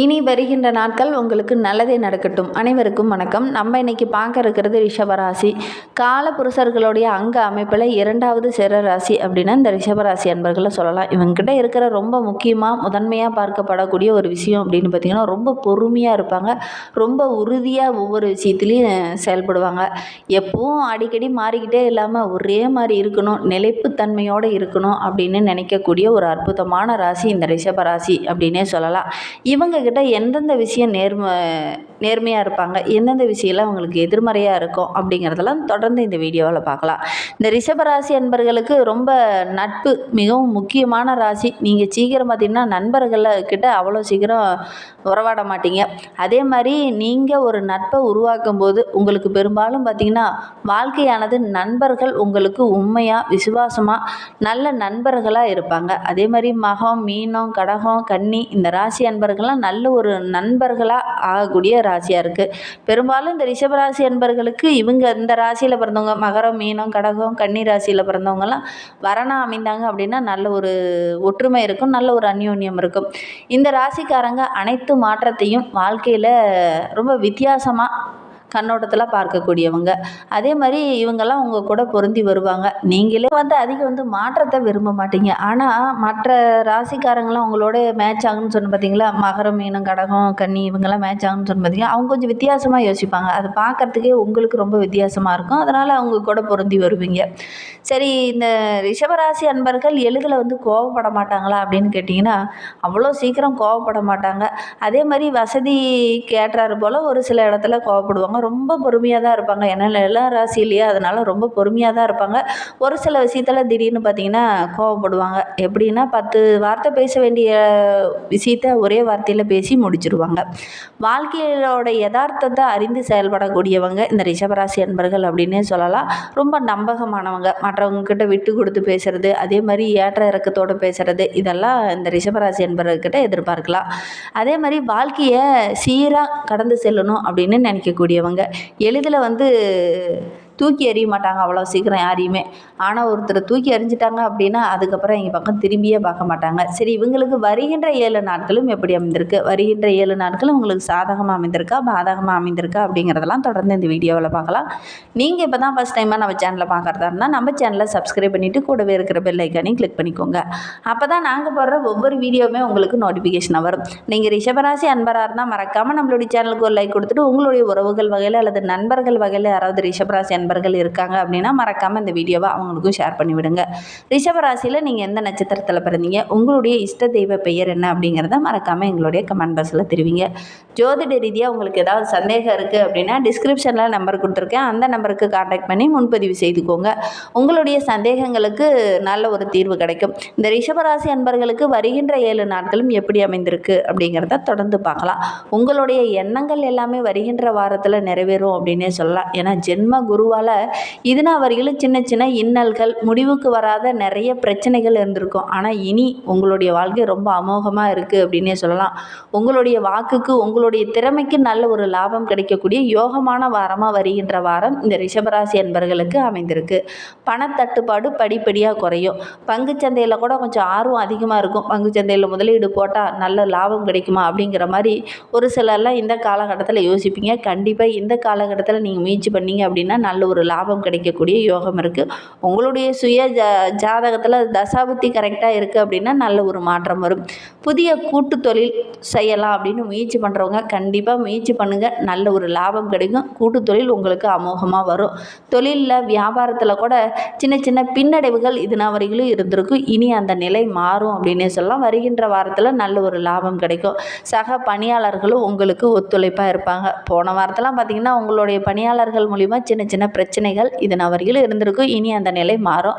இனி வருகின்ற நாட்கள் உங்களுக்கு நல்லதே நடக்கட்டும். அனைவருக்கும் வணக்கம். நம்ம இன்னைக்கு பார்க்க இருக்கிறது ரிஷபராசி. கால புருஷர்களுடைய அங்க அமைப்பில் இரண்டாவது சிற ராசி அப்படின்னா இந்த ரிஷபராசி அன்பர்களை சொல்லலாம். இவங்ககிட்ட இருக்கிற ரொம்ப முக்கியமாக முதன்மையாக பார்க்கப்படக்கூடிய ஒரு விஷயம் அப்படின்னு பார்த்தீங்கன்னா ரொம்ப பொறுமையாக இருப்பாங்க. ரொம்ப உறுதியாக ஒவ்வொரு விஷயத்துலையும் செயல்படுவாங்க. எப்பவும் அடிக்கடி மாறிக்கிட்டே இல்லாமல் ஒரே மாதிரி இருக்கணும் நிலைப்புத்தன்மையோடு இருக்கணும் அப்படின்னு நினைக்கக்கூடிய ஒரு அற்புதமான ராசி இந்த ரிஷபராசி அப்படின்னே சொல்லலாம். இவங்க இவங்கக்கிட்ட எந்தெந்த விஷயம் நேர்ம நேர்மையாக இருப்பாங்க? எந்தெந்த விஷயம்லாம் அவங்களுக்கு எதிர்மறையாக இருக்கும்? அப்படிங்கிறதெல்லாம் தொடர்ந்து இந்த வீடியோவில் பார்க்கலாம். இந்த ரிஷபராசி அன்பர்களுக்கு ரொம்ப நட்பு மிகவும் முக்கியமான ராசி. நீங்கள் சீக்கிரம் பார்த்தீங்கன்னா நண்பர்களை கிட்ட அவ்வளோ சீக்கிரம் உறவாட மாட்டீங்க. அதே மாதிரி நீங்கள் ஒரு நட்பை உருவாக்கும் போது உங்களுக்கு பெரும்பாலும் பார்த்தீங்கன்னா வாழ்க்கையானது நண்பர்கள் உங்களுக்கு உண்மையாக விசுவாசமாக நல்ல நண்பர்களாக இருப்பாங்க. அதே மாதிரி மகம் மீனம் கடகம் கன்னி இந்த ராசி அன்பர்கள்லாம் நல்ல ஒரு நண்பர்களாக ஆகக்கூடிய ராசியாக இருக்குது பெரும்பாலும் இந்த ரிஷபராசி அன்பர்களுக்கு இவங்க இந்த ராசியில் பிறந்தவங்க மகரம் மீனம் கடகம் கன்னி ராசியில் பிறந்தவங்கலாம் வரணா அமைந்தாங்க அப்படின்னா நல்ல ஒரு ஒற்றுமை இருக்கும் நல்ல ஒரு அந்யோன்யம் இருக்கும். இந்த ராசிக்காரங்க அனைத்து மாற்றத்தையும் வாழ்க்கையில் ரொம்ப வித்தியாசமாக கண்ணோட்டத்தில் பார்க்கக்கூடியவங்க. அதே மாதிரி இவங்கெல்லாம் உங்கள் கூட பொருந்தி வருவாங்க. நீங்களே வந்து அதிகம் வந்து மாற்றத்தை விரும்ப மாட்டீங்க. ஆனால் மற்ற ராசிக்காரங்களாம் உங்களோட மேட்ச் ஆகுன்னு சொன்ன பார்த்தீங்களா மகரம் மீனம் கடகம் கன்னி இவங்கெல்லாம் மேட்ச் ஆகுன்னு சொன்ன பார்த்தீங்களா அவங்க கொஞ்சம் வித்தியாசமாக யோசிப்பாங்க. அது பார்க்கறதுக்கே உங்களுக்கு ரொம்ப வித்தியாசமாக இருக்கும். அதனால் அவங்க கூட பொருந்தி வருவீங்க. சரி இந்த ரிஷபராசி அன்பர்கள் எளிதில் வந்து கோவப்பட மாட்டாங்களா அப்படின்னு கேட்டிங்கன்னா அவ்வளோ சீக்கிரம் கோவப்பட மாட்டாங்க. அதே மாதிரி வசதிக்கு ஏற்றாறு போல் ஒரு சில இடத்துல கோவப்படுவாங்க. ரொம்ப பொறுமையாக தான் இருப்பாங்க. ஏன்னா எல்லா ராசியிலையே அதனால் ரொம்ப பொறுமையாக தான் இருப்பாங்க. ஒரு சில விஷயத்தில் திடீர்னு பார்த்தீங்கன்னா கோவப்படுவாங்க. எப்படின்னா பத்து வார்த்தை பேச வேண்டிய விஷயத்த ஒரே வார்த்தையில் பேசி முடிச்சிருவாங்க. வாழ்க்கையோட யதார்த்தத்தை அறிந்து செயல்படக்கூடியவங்க இந்த ரிஷபராசி அன்பர்கள் அப்படின்னே சொல்லலாம். ரொம்ப நம்பகமானவங்க. மற்றவங்கக்கிட்ட விட்டு கொடுத்து பேசுறது அதே மாதிரி ஏற்ற இறக்கத்தோடு பேசுறது இதெல்லாம் இந்த ரிஷபராசி அன்பர்கிட்ட எதிர்பார்க்கலாம். அதே மாதிரி வாழ்க்கையை சீராக கடந்து செல்லணும் அப்படின்னு நினைக்கக்கூடியவங்க அவங்க எளிதில் வந்து தூக்கி எறிய மாட்டாங்க அவ்வளோ சீக்கிரம் யாரையுமே. ஆனால் ஒருத்தர் தூக்கி எறிஞ்சிட்டாங்க அப்படின்னா அதுக்கப்புறம் எங்கள் பக்கம் திரும்பியே பார்க்க மாட்டாங்க. சரி இவங்களுக்கு வருகின்ற ஏழு நாட்களும் எப்படி அமைந்திருக்கு? வருகின்ற ஏழு நாட்களும் உங்களுக்கு சாதகமாக அமைந்திருக்கா? பாதகமாக அமைந்திருக்கா? அப்படிங்கிறதெல்லாம் தொடர்ந்து இந்த வீடியோவில் பார்க்கலாம். நீங்கள் இப்போ தான் ஃபஸ்ட் டைமாக நம்ம சேனலில் பார்க்குறதா இருந்தால் நம்ம சேனலை சப்ஸ்கிரைப் பண்ணிவிட்டு கூடவே இருக்கிற பெல் ஐக்கானையும் கிளிக் பண்ணிக்கோங்க. அப்போ தான் நாங்கள் போடுற ஒவ்வொரு வீடியோவுமே உங்களுக்கு நோட்டிஃபிகேஷனாக வரும். நீங்கள் ரிஷபராசி அன்பராக இருந்தால் மறக்காமல் நம்மளுடைய சேனலுக்கு ஒரு லைக் கொடுத்துட்டு உங்களுடைய உறவுகள் வகையில் அல்லது நண்பர்கள் வகையில் யாராவது ரிஷபராசி நண்பர்கள் இருக்காங்க அப்படின்னா மறக்காமல் இந்த வீடியோவை அவங்களுக்கும் ஷேர் பண்ணி விடுங்க ரிஷபராசியில் நீங்கள் எந்த நட்சத்திரத்தில் பிறந்தீங்க? உங்களுடைய இஷ்ட தெய்வ பெயர் என்ன அப்படிங்கிறத மறக்காமல் எங்களுடைய கமெண்ட் பாக்ஸில் தெரிவிங்க. ஜோதிட ரீதியாக உங்களுக்கு ஏதாவது சந்தேகம் இருக்குது அப்படின்னா டிஸ்கிரிப்ஷனில் நம்பர் கொடுத்துருக்கேன். அந்த நம்பருக்கு காண்டாக்ட் பண்ணி முன்பதிவு செய்துக்கோங்க. உங்களுடைய சந்தேகங்களுக்கு நல்ல ஒரு தீர்வு கிடைக்கும். இந்த ரிஷபராசி அன்பர்களுக்கு வருகின்ற ஏழு நாட்களும் எப்படி அமைந்திருக்கு அப்படிங்கிறத தொடர்ந்து பார்க்கலாம். உங்களுடைய எண்ணங்கள் எல்லாமே வருகின்ற வாரத்தில் நிறைவேறும் அப்படின்னே சொல்லலாம். ஏன்னா ஜென்ம போல் இதுனா வரையிலும் சின்ன சின்ன இன்னல்கள் முடிவுக்கு வராத நிறைய பிரச்சனைகள் இருந்திருக்கும். ஆனால் இனி உங்களுடைய வாழ்க்கை ரொம்ப அமோகமாக இருக்குது அப்படின்னே சொல்லலாம். உங்களுடைய வாக்குக்கு உங்களுடைய திறமைக்கு நல்ல ஒரு லாபம் கிடைக்கக்கூடிய யோகமான வாரமாக வருகின்ற வாரம் இந்த ரிஷபராசி என்பர்களுக்கு அமைந்திருக்கு. பணத்தட்டுப்பாடு படிப்படியாக குறையும். பங்குச்சந்தையில் கூட கொஞ்சம் ஆர்வம் அதிகமாக இருக்கும். பங்குச்சந்தையில் முதலீடு போட்டால் நல்ல லாபம் கிடைக்குமா அப்படிங்கிற மாதிரி ஒரு சிலர்லாம் இந்த காலகட்டத்தில் யோசிப்பீங்க. கண்டிப்பாக இந்த காலகட்டத்தில் நீங்கள் முயற்சி பண்ணீங்க அப்படின்னா நல்ல ஒரு லாபம் கிடைக்கக்கூடிய யோகம் இருக்குது உங்களுடைய சுய ஜா ஜாதகத்தில் தசாபுத்தி கரெக்டாக இருக்குது அப்படின்னா நல்ல ஒரு மாற்றம் வரும். புதிய கூட்டு தொழில் செய்யலாம் அப்படின்னு முயற்சி பண்ணுறவங்க கண்டிப்பாக முயற்சி பண்ணுங்கள் நல்ல ஒரு லாபம் கிடைக்கும். கூட்டு தொழில் உங்களுக்கு அமோகமாக வரும். தொழிலில் வியாபாரத்தில் கூட சின்ன சின்ன பின்னடைவுகள் இதுனா வரையிலும் இருந்திருக்கும். இனி அந்த நிலை மாறும் அப்படின்னே சொல்லலாம். வருகின்ற வாரத்தில் நல்ல ஒரு லாபம் கிடைக்கும். சக பணியாளர்களும் உங்களுக்கு ஒத்துழைப்பாக இருப்பாங்க. போன வாரத்தெல்லாம் பார்த்திங்கன்னா உங்களுடைய பணியாளர்கள் மூலிமா சின்ன சின்ன பிரச்சனைகள் இதன் வரையிலும் இருந்திருக்கும் இனி அந்த நிலை மாறும்.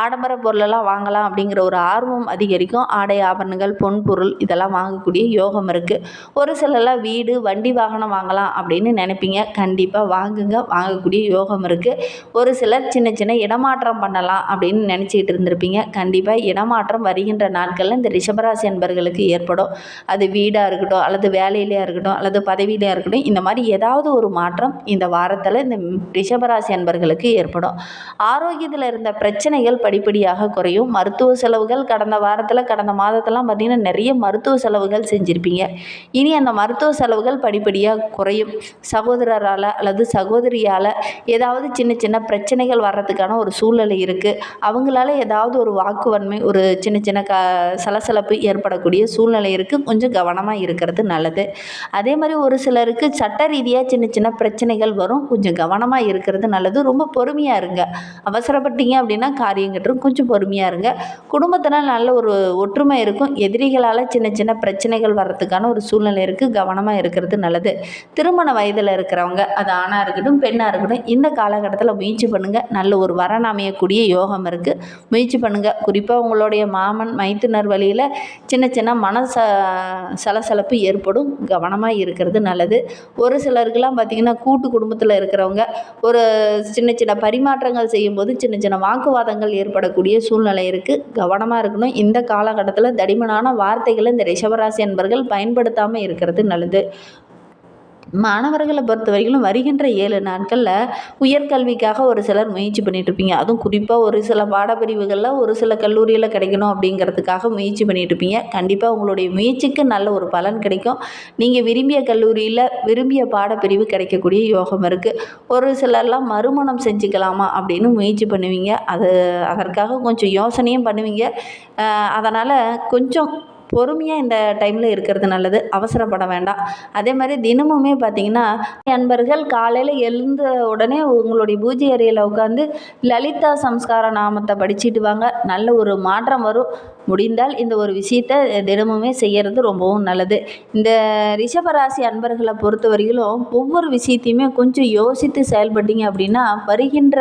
ஆடம்பர பொருளெல்லாம் வாங்கலாம் அப்படிங்கிற ஒரு ஆர்வம் அதிகரிக்கும். ஆடை ஆபரணங்கள் பொன் பொருள் இதெல்லாம் வாங்கக்கூடிய யோகம் இருக்குது ஒரு சிலர்லாம் வீடு வண்டி வாகனம் வாங்கலாம் அப்படின்னு நினைப்பீங்க. கண்டிப்பாக வாங்குங்க. வாங்கக்கூடிய யோகம் இருக்குது ஒரு சிலர் சின்ன சின்ன இடமாற்றம் பண்ணலாம் அப்படின்னு நினச்சிக்கிட்டு இருந்திருப்பீங்க. கண்டிப்பாக இடமாற்றம் வருகின்ற நாட்களில் இந்த ரிஷபராசி என்பர்களுக்கு ஏற்படும். அது வீடாக இருக்கட்டும் அல்லது வேலையிலையாக இருக்கட்டும் அல்லது பதவியிலையாக இருக்கட்டும் இந்த மாதிரி ஏதாவது ஒரு மாற்றம் இந்த வாரத்தில் இந்த ரிஷபராசி ரிஷபராசி அன்பர்களுக்கு ஏற்படும். ஆரோக்கியத்தில் இருந்த பிரச்சனைகள் படிப்படியாக குறையும். மருத்துவ செலவுகள் கடந்த வாரத்தில் கடந்த மாதத்தெல்லாம் பார்த்திங்கன்னா நிறைய மருத்துவ செலவுகள் செஞ்சுருப்பீங்க. இனி அந்த மருத்துவ செலவுகள் படிப்படியாக குறையும். சகோதரரால் அல்லது சகோதரியால் ஏதாவது சின்ன சின்ன பிரச்சனைகள் வர்றதுக்கான ஒரு சூழ்நிலை இருக்குது அவங்களால ஏதாவது ஒரு வாக்குவன்மை ஒரு சின்ன சின்ன க சலசலப்பு ஏற்படக்கூடிய சூழ்நிலை இருக்குது கொஞ்சம் கவனமாக இருக்கிறது நல்லது. அதே மாதிரி ஒரு சிலருக்கு சட்ட ரீதியாக சின்ன சின்ன பிரச்சனைகள் வரும். கொஞ்சம் கவனமாக இருக்கிறது நல்லது. ரொம்ப பொறுமையாக இருங்க. அவசரப்பட்டீங்க அப்படின்னா காரியம் கட்டுரும் கொஞ்சம் பொறுமையாக இருங்க. குடும்பத்தில் நல்ல ஒரு ஒற்றுமை இருக்கும். எதிரிகளால் சின்ன சின்ன பிரச்சனைகள் வர்றதுக்கான ஒரு சூழ்நிலை இருக்குது கவனமாக இருக்கிறது நல்லது. திருமண வயதில் இருக்கிறவங்க அது ஆணாக இருக்கட்டும் பெண்ணாக இருக்கட்டும் இந்த காலகட்டத்தில் முயற்சி பண்ணுங்கள் நல்ல ஒரு வரன் அமையக்கூடிய யோகம் இருக்குது முயற்சி பண்ணுங்கள் குறிப்பாக உங்களுடைய மாமன் மைத்துனர் வழியில் சின்ன சின்ன மன ச சலசலப்பு ஏற்படும். கவனமாக இருக்கிறது நல்லது. ஒரு சிலருக்கெல்லாம் பார்த்திங்கன்னா கூட்டு குடும்பத்தில் இருக்கிறவங்க ஒரு சின்ன சின்ன பரிமாற்றங்கள் செய்யும்போது சின்ன சின்ன வாக்குவாதங்கள் ஏற்படக்கூடிய சூழ்நிலை இருக்குது கவனமாக இருக்கணும். இந்த காலகட்டத்தில் தடிமனான வார்த்தைகளை இந்த ரிஷபராசி என்பர்கள் பயன்படுத்தாமல் இருக்கிறது நல்லது. மாணவர்களை பொறுத்த வரைக்கும் வருகின்ற ஏழு நாட்களில் உயர்கல்விக்காக ஒரு சிலர் முயற்சி பண்ணிகிட்ருப்பீங்க இருப்பீங்க அதுவும் குறிப்பாக ஒரு சில பாடப்பிரிவுகளில் ஒரு சில கல்லூரியில் கிடைக்கணும் அப்படிங்கிறதுக்காக முயற்சி பண்ணிகிட்ருப்பீங்க இருப்பீங்க கண்டிப்பாக உங்களுடைய முயற்சிக்கு நல்ல ஒரு பலன் கிடைக்கும். நீங்கள் விரும்பிய கல்லூரியில் விரும்பிய பாடப்பிரிவு கிடைக்கக்கூடிய யோகம் இருக்குது ஒரு சிலர்லாம் மறுமணம் செஞ்சுக்கலாமா அப்படின்னு முயற்சி பண்ணுவீங்க. அது அதற்காக கொஞ்சம் யோசனையும் பண்ணுவீங்க. அதனால் கொஞ்சம் பொறுமையாக இந்த டைமில் இருக்கிறது நல்லது. அவசரப்பட வேண்டாம். அதே மாதிரி தினமுமே பார்த்திங்கன்னா நண்பர்கள் காலையில் எழுந்த உடனே உங்களுடைய பூஜை அறையில் உட்காந்து லலிதா சம்ஸ்கார நாமத்தை படிச்சுட்டு வாங்க. நல்ல ஒரு மாற்றம் வரும். முடிந்தால் இந்த ஒரு விஷயத்தை தினமுமே செய்கிறது ரொம்பவும் நல்லது. இந்த ரிஷபராசி அன்பர்களை பொறுத்த வரையிலும் ஒவ்வொரு விஷயத்தையுமே கொஞ்சம் யோசித்து செயல்பட்டீங்க அப்படின்னா வருகின்ற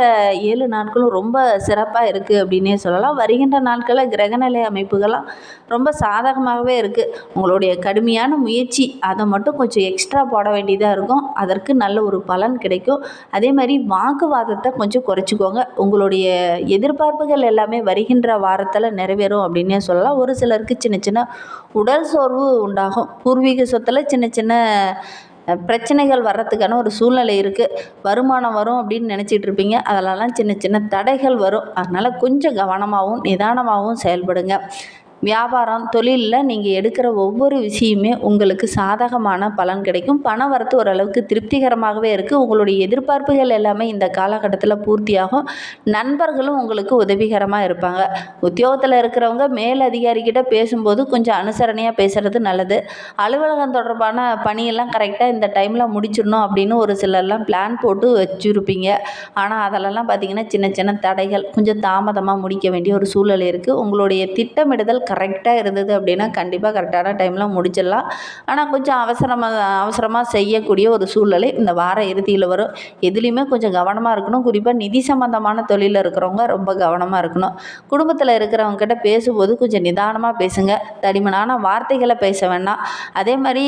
ஏழு நாட்களும் ரொம்ப சிறப்பாக இருக்குது அப்படின்னே சொல்லலாம். வருகின்ற நாட்களில் கிரகநிலை அமைப்புகள்லாம் ரொம்ப சாதகமாகவே இருக்குது உங்களுடைய கடுமையான முயற்சி அதை மட்டும் கொஞ்சம் எக்ஸ்ட்ரா போட வேண்டியதாக இருக்கும். அதற்கு நல்ல ஒரு பலன் கிடைக்கும். அதே மாதிரி வாக்குவாதத்தை கொஞ்சம் குறைச்சிக்கோங்க. உங்களுடைய எதிர்பார்ப்புகள் எல்லாமே வருகின்ற வாரத்தில் நிறைவேறும் அப்படின்னு சொல்லலாம். ஒரு சிலருக்கு சின்ன சின்ன உடல் சோர்வு உண்டாகும். பூர்வீக சொத்தில் சின்ன சின்ன பிரச்சனைகள் வர்றதுக்கான ஒரு சூழ்நிலை இருக்குது வருமானம் வரும் அப்படின்னு நினச்சிட்டு இருப்பீங்க. அதிலலாம் சின்ன சின்ன தடைகள் வரும். அதனால் கொஞ்சம் கவனமாகவும் நிதானமாகவும் செயல்படுங்க. வியாபாரம் தொழிலில் நீங்கள் எடுக்கிற ஒவ்வொரு விஷயமே உங்களுக்கு சாதகமான பலன் கிடைக்கும். பண வரத்து ஓரளவுக்கு திருப்திகரமாகவே இருக்குது உங்களுடைய எதிர்பார்ப்புகள் எல்லாமே இந்த காலகட்டத்தில் பூர்த்தியாகும். நண்பர்களும் உங்களுக்கு உதவிகரமாக இருப்பாங்க. உத்தியோகத்தில் இருக்கிறவங்க மேல் அதிகாரிக்கிட்ட பேசும்போது கொஞ்சம் அனுசரணையாக பேசுகிறது நல்லது. அலுவலகம் தொடர்பான பணியெல்லாம் கரெக்டாக இந்த டைமில் முடிச்சிடணும் அப்படின்னு ஒரு சிலர்லாம் பிளான் போட்டு வச்சுருப்பீங்க. ஆனால் அதிலெல்லாம் பார்த்திங்கன்னா சின்ன சின்ன தடைகள் கொஞ்சம் தாமதமாக முடிக்க வேண்டிய ஒரு சூழ்நிலை இருக்குது உங்களுடைய திட்டமிடுதல் கரெக்டாக இருந்தது அப்படின்னா கண்டிப்பாக கரெக்டான டைமில் முடிச்சிடலாம். ஆனால் கொஞ்சம் அவசரமாக அவசரமாக செய்யக்கூடிய ஒரு சூழ்நிலை இந்த வார இறுதியில் வரும். எதுலேயுமே கொஞ்சம் கவனமாக இருக்கணும். குறிப்பாக நிதி சம்மந்தமான தொழிலில் இருக்கிறவங்க ரொம்ப கவனமாக இருக்கணும். குடும்பத்தில் இருக்கிறவங்ககிட்ட பேசும்போது கொஞ்சம் நிதானமாக பேசுங்க. தடிமனான வார்த்தைகளை பேச வேண்டாம் அதே மாதிரி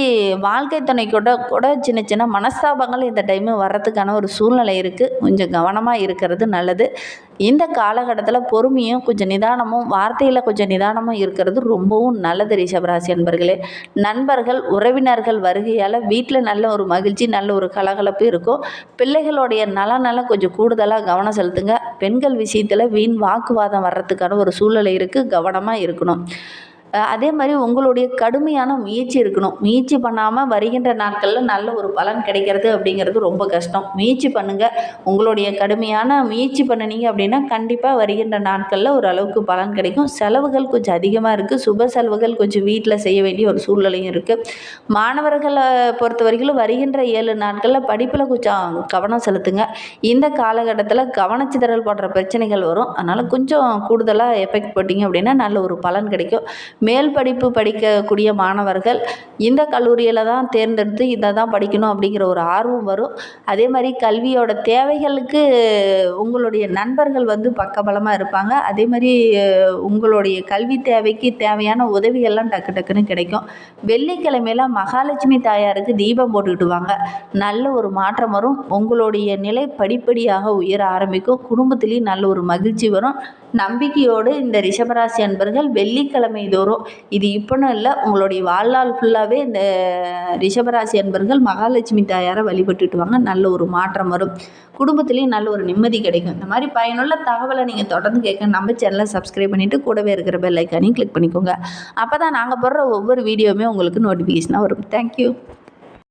வாழ்க்கை துணை கூட கூட சின்ன சின்ன மனஸ்தாபங்கள் இந்த டைமு வர்றதுக்கான ஒரு சூழ்நிலை இருக்குது கொஞ்சம் கவனமாக இருக்கிறது நல்லது. இந்த காலகட்டத்தில் பொறுமையும் கொஞ்சம் நிதானமும் வார்த்தையில் கொஞ்சம் நிதானமும் இருக்கிறது ரொம்பவும் நல்லது ரிஷபராசி அன்பர்களே. நண்பர்கள் உறவினர்கள் வருகையால் வீட்டில் நல்ல ஒரு மகிழ்ச்சி நல்ல ஒரு கலகலப்பு இருக்கும். பிள்ளைகளுடைய நலனெல்லாம் கொஞ்சம் கூடுதலாக கவனம் செலுத்துங்க. பெண்கள் விஷயத்தில் வீண் வாக்குவாதம் வர்றதுக்கான ஒரு சூழ்நிலை இருக்குது கவனமாக இருக்கணும். அதே மாதிரி உங்களுடைய கடுமையான முயற்சி இருக்கணும். முயற்சி பண்ணாமல் வருகின்ற நாட்களில் நல்ல ஒரு பலன் கிடைக்கிறது அப்படிங்கிறது ரொம்ப கஷ்டம். முயற்சி பண்ணுங்கள் உங்களுடைய கடுமையான முயற்சி பண்ணினீங்க அப்படின்னா கண்டிப்பாக வருகின்ற நாட்களில் ஓரளவுக்கு பலன் கிடைக்கும். செலவுகள் கொஞ்சம் அதிகமாக இருக்குது சுப செலவுகள் கொஞ்சம் வீட்டில் செய்ய வேண்டிய ஒரு சூழ்நிலையும் இருக்குது மாணவர்களை பொறுத்த வரைக்கும் வருகின்ற ஏழு நாட்களில் படிப்பில் கொஞ்சம் கவனம் செலுத்துங்க. இந்த காலகட்டத்தில் கவனச்சிதறல் போன்ற பிரச்சனைகள் வரும். அதனால் கொஞ்சம் கூடுதலாக எஃபெக்ட் போட்டிங்க அப்படின்னா நல்ல ஒரு பலன் கிடைக்கும். மேல் படிப்பு படிக்கக்கூடிய மாணவர்கள் இந்த கல்லூரியில் தான் தேர்ந்தெடுத்து இதை தான் படிக்கணும் அப்படிங்கிற ஒரு ஆர்வம் வரும். அதே மாதிரி கல்வியோட தேவைகளுக்கு உங்களுடைய நண்பர்கள் வந்து பக்கபலமாக இருப்பாங்க. அதே மாதிரி உங்களுடைய கல்வி தேவைக்கு தேவையான உதவிகள்லாம் டக்கு டக்குன்னு கிடைக்கும். வெள்ளிக்கிழமையில மகாலட்சுமி தாயாருக்கு தீபம் போட்டுக்கிடுவாங்க நல்ல ஒரு மாற்றம் வரும். உங்களுடைய நிலை படிப்படியாக உயர ஆரம்பிக்கும். குடும்பத்துலேயும் நல்ல ஒரு மகிழ்ச்சி வரும். நம்பிக்கையோடு இந்த ரிஷபராசி அன்பர்கள் வெள்ளிக்கிழமை தோறும் வரும் இது இப்போன்னு இல்லை உங்களுடைய வாழ்நாள் ஃபுல்லாகவே இந்த ரிஷபராசி அன்பர்கள் மகாலட்சுமி தாயாரை வழிபட்டுட்டு வாங்க நல்ல ஒரு மாற்றம் வரும். குடும்பத்துலேயும் நல்ல ஒரு நிம்மதி கிடைக்கும். இந்த மாதிரி பயனுள்ள தகவலை நீங்கள் தொடர்ந்து கேட்க நம்ம சேனலை சப்ஸ்கிரைப் பண்ணிவிட்டு கூடவே இருக்கிற பெல் ஐக்கானையும் கிளிக் பண்ணிக்கோங்க. அப்போ தான் நாங்கள் போடுற ஒவ்வொரு வீடியோவுமே உங்களுக்கு நோட்டிஃபிகேஷனாக வரும். தேங்க்யூ